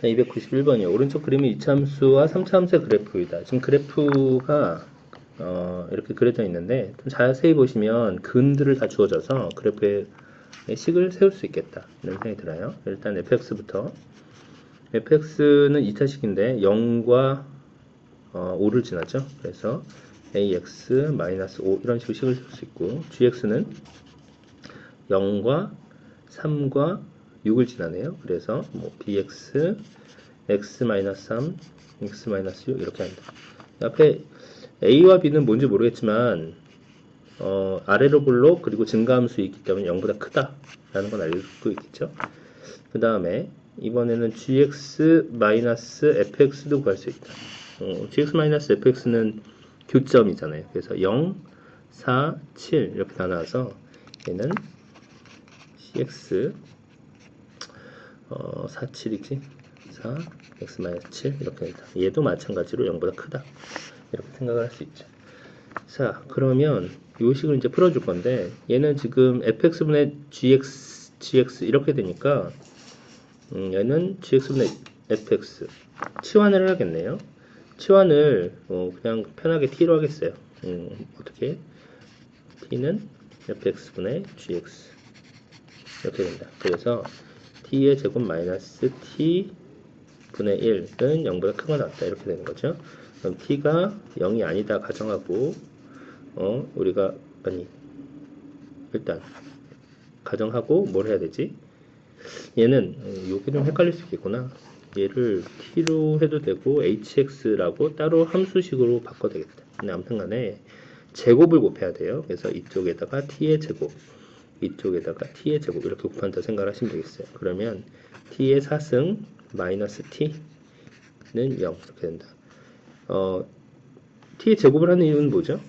자, 291번이요. 오른쪽 그림은 이차함수와 3차함수의 그래프이다. 지금 그래프가 어, 이렇게 그려져 있는데 좀 자세히 보시면 근들을 다 주어져서 그래프의 식을 세울 수 있겠다. 이런 생각이 들어요. 일단 fx부터 fx는 2차식인데 0과 어, 5를 지나죠. 그래서 ax 마이너스 5 이런 식으로 식을 세울 수 있고 gx는 0과 3과 6을 지나네요. 그래서 뭐 bx x 마이너스 3 x 마이너스 6 이렇게 합니다. 앞에 a와 b는 뭔지 모르겠지만 어, 아래로 볼록 그리고 증가함수 있기 때문에 0보다 크다라는 건 알고 있겠죠. 그 다음에 이번에는 gx 마이너스 fx도 구할 수 있다. 어, gx 마이너스 fx는 교점이잖아요. 그래서 0, 4, 7 이렇게 나눠서 얘는 cx 어, 4, 7이지 4, x 마이너스 7 이렇게 됩니다. 얘도 마찬가지로 0보다 크다. 이렇게 생각을 할 수 있죠. 자, 그러면 요 식을 이제 풀어줄 건데 얘는 지금 fx분의 gx, gx 이렇게 되니까 음, 얘는 gx분의 fx 치환을 해야겠네요. 치환을 어, 그냥 편하게 t로 하겠어요. 음, 어떻게? t는 fx분의 gx 이렇게 된다. 그래서 t의 제곱 마이너스 t 분의 1은 0보다 크거나 같다 이렇게 되는 거죠. 그럼 t가 0이 아니다 가정하고 어 우리가 아니 일단 가정하고 뭘 해야 되지? 얘는 어, 요게 좀 헷갈릴 수 있겠구나. 얘를 t로 해도 되고 hx라고 따로 함수식으로 바꿔도 되겠다. 근데 아무튼간에 제곱을 곱해야 돼요. 그래서 이쪽에다가 t의 제곱 이쪽에다가 t의 제곱 이렇게 곱한다 생각하시면 되겠어요. 그러면 t의 4승 마이너스 t는 0 이렇게 된다. 어, t의 제곱을 하는 이유는 뭐죠?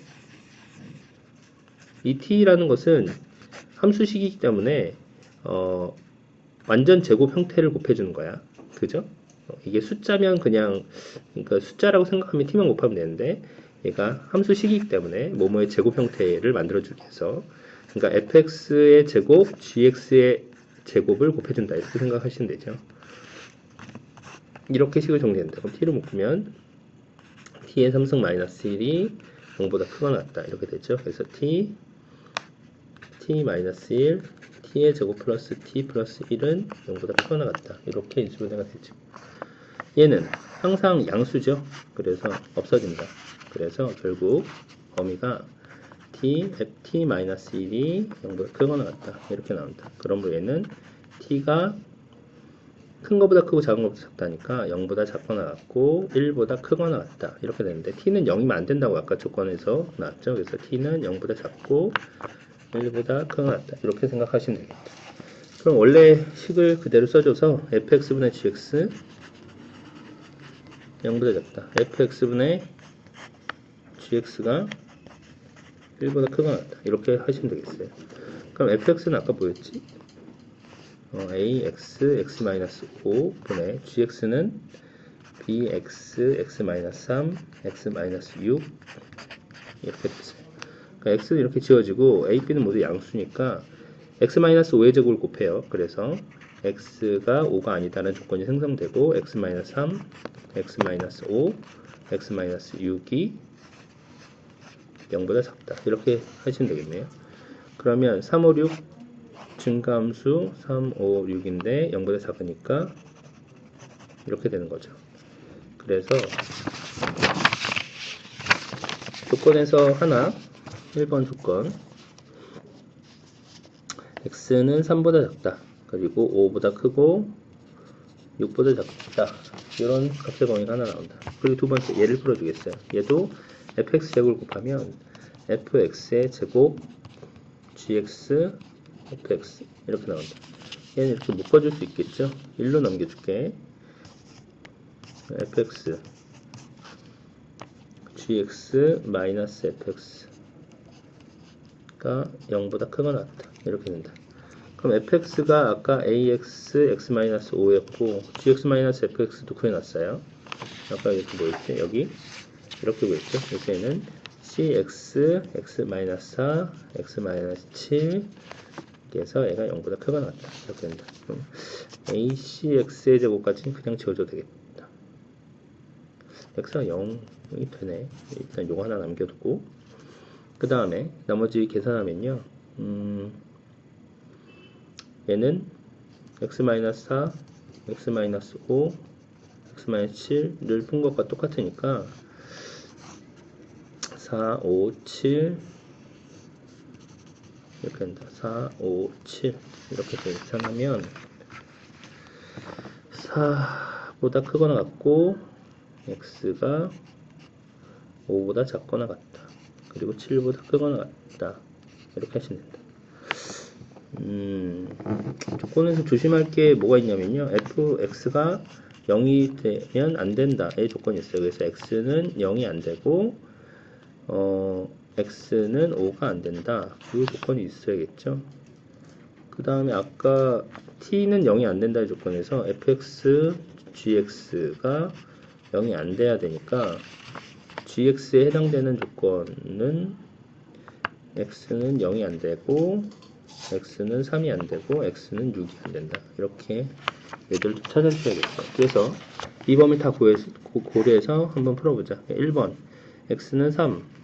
이 t라는 것은 함수식이기 때문에 어, 완전 제곱 형태를 곱해주는 거야. 그죠? 어, 이게 숫자면 그냥 그러니까 숫자라고 생각하면 t만 곱하면 되는데 얘가 함수식이기 때문에 모모의 제곱 형태를 만들어주기 위해서 그러니까 fx의 제곱, gx의 제곱을 곱해준다 이렇게 생각하시면 되죠. 이렇게 식을 정리한다. 그럼 t를 묶으면 t의 3승 마이너스 1이 0보다 크거나 같다. 이렇게 되죠. 그래서 t, t 마이너스 1, t의 제곱 플러스 t 플러스 1은 0보다 크거나 같다. 이렇게 인수분해가 되죠. 얘는 항상 양수죠. 그래서 없어진다. 그래서 결국 범위가 t, ft 마이너스 1이 0보다 크거나 같다. 이렇게 나온다. 그러므로 얘는 t가 큰 거보다 크고 작은 거보다 작다니까 0보다 작거나 같고 1보다 크거나 같다. 이렇게 되는데 t는 0이면 안 된다고 아까 조건에서 나왔죠? 그래서 t는 0보다 작고 1보다 크거나 같다. 이렇게 생각하시면 되겠다. 그럼 원래 식을 그대로 써줘서 fx분의 gx 0보다 작다. Fx분의 gx가 1보다 크거나 같다 이렇게 하시면 되겠어요 그럼 fx는 아까 뭐였지? 어, ax x-5 분의 gx는 bx x-3 x-6 이렇게 됐어요. 그러니까 x는 이렇게 지워지고 a, b는 모두 양수니까 x-5의 제곱을 곱해요. 그래서 x가 5가 아니다는 조건이 생성되고 x-3, x-5, x-6이 0보다 작다. 이렇게 하시면 되겠네요. 그러면 3, 5, 6 증가함수 3, 5, 6인데 0보다 작으니까 이렇게 되는 거죠. 그래서 조건에서 하나 1번 조건 x는 3보다 작다. 그리고 5보다 크고 6보다 작다. 이런 값의 범위가 하나 나온다. 그리고 두 번째 얘를 풀어주겠어요. 얘도 fx 제곱을 곱하면 fx의 제곱 gx fx 이렇게 나온다. 얘는 이렇게 묶어줄 수 있겠죠? 1로 넘겨줄게. fx gx 마이너스 fx가 0보다 크거나 같다. 이렇게 된다. 그럼 fx가 아까 ax x 마이너스 5였고 gx 마이너스 fx도 구해놨어요. 아까 이렇게 뭐였지? 여기 이렇게? 그래서 얘는 cx x 마이너스 4 x 마이너스 7 그래서 얘가 0보다 크거나 같다. 이렇게 된다. ACX의 제곱까지는 그냥 지워줘도 되겠다. x가 0이 되네. 일단 요거 하나 남겨두고 그 다음에 나머지 계산하면요. 음, 얘는 x-4, x-5, x-7를 푼 것과 똑같으니까 4, 5, 7 이렇게 된다. 4, 5, 7 이렇게 계산하면 4보다 크거나 같고 x가 5보다 작거나 같다. 그리고 7보다 크거나 같다. 이렇게 하시면 된다. 음, 조건에서 조심할 게 뭐가 있냐면요. fx가 0이 되면 안 된다의 조건이 있어요. 그래서 x는 0이 안 되고 어, x는 5가 안 된다. 이 조건이 있어야겠죠. 그 다음에 아까 t는 0이 안 된다의 조건에서 fx, gx가 0이 안 돼야 되니까 gx에 해당되는 조건은 x는 0이 안 되고 x는 3이 안 되고 x는 6이 안 된다. 이렇게 얘들도 찾아주셔야겠어요. 그래서 이 범위 다 고해, 고- 고려해서 한번 풀어보자. 1번 x는 3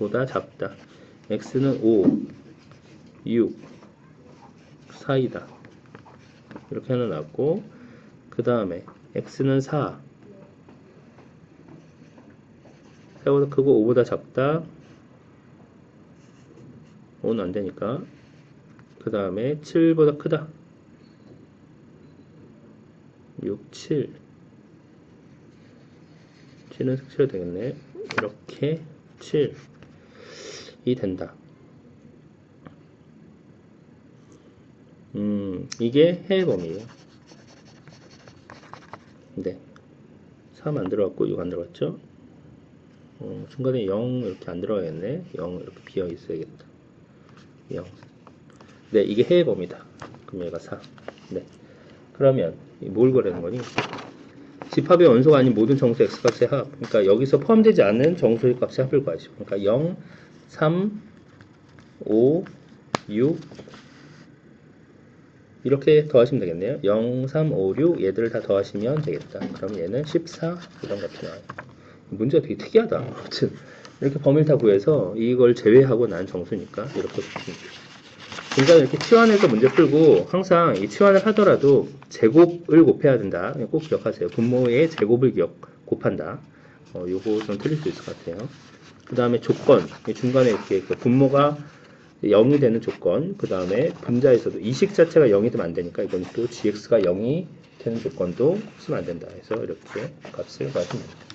보다 작다. x는 5, 6, 4이다. 이렇게 하나 나왔고 그 다음에 x는 4 4보다 크고 5보다 작다. 5는 안 되니까. 그 다음에 7보다 크다. 6, 7. 7은 색칠해야 되겠네. 이렇게 7이 된다. 음, 이게 해범이에요. 네. 3 안 들어갔고 6안 들어갔죠? 어, 중간에 0 이렇게 안 들어가겠네. 0 이렇게 비어 있어야겠다. 0. 네, 이게 해의 범위다. 그럼 얘가 4. 네. 그러면 이뭘 구하라는 거니? 집합의 원소가 아닌 모든 정수 x값의 합. 그러니까 여기서 포함되지 않은 정수의 값의 합을 구하시오. 그러니까 0, 3, 5, 6 이렇게 더하시면 되겠네요. 0, 3, 5, 6 얘들을 다 더하시면 되겠다. 그럼 얘는 14 이런 것이 나와요. 문제가 되게 특이하다. 아무튼 이렇게 범위를 다 구해서 이걸 제외하고 난 정수니까 이렇게 붙입니다. 중간에 이렇게 치환해서 문제 풀고 항상 이 치환을 하더라도 제곱을 곱해야 된다. 꼭 기억하세요. 분모의 제곱을 기억 곱한다. 어, 요거 좀 틀릴 수 있을 것 같아요. 그 다음에 조건 이 중간에 이렇게 그 분모가 0이 되는 조건 그 다음에 분자에서도 이식 자체가 0이 되면 안 되니까 이건 또 gx가 0이 되는 조건도 쓰면 안 된다 해서 이렇게 값을 됩니다.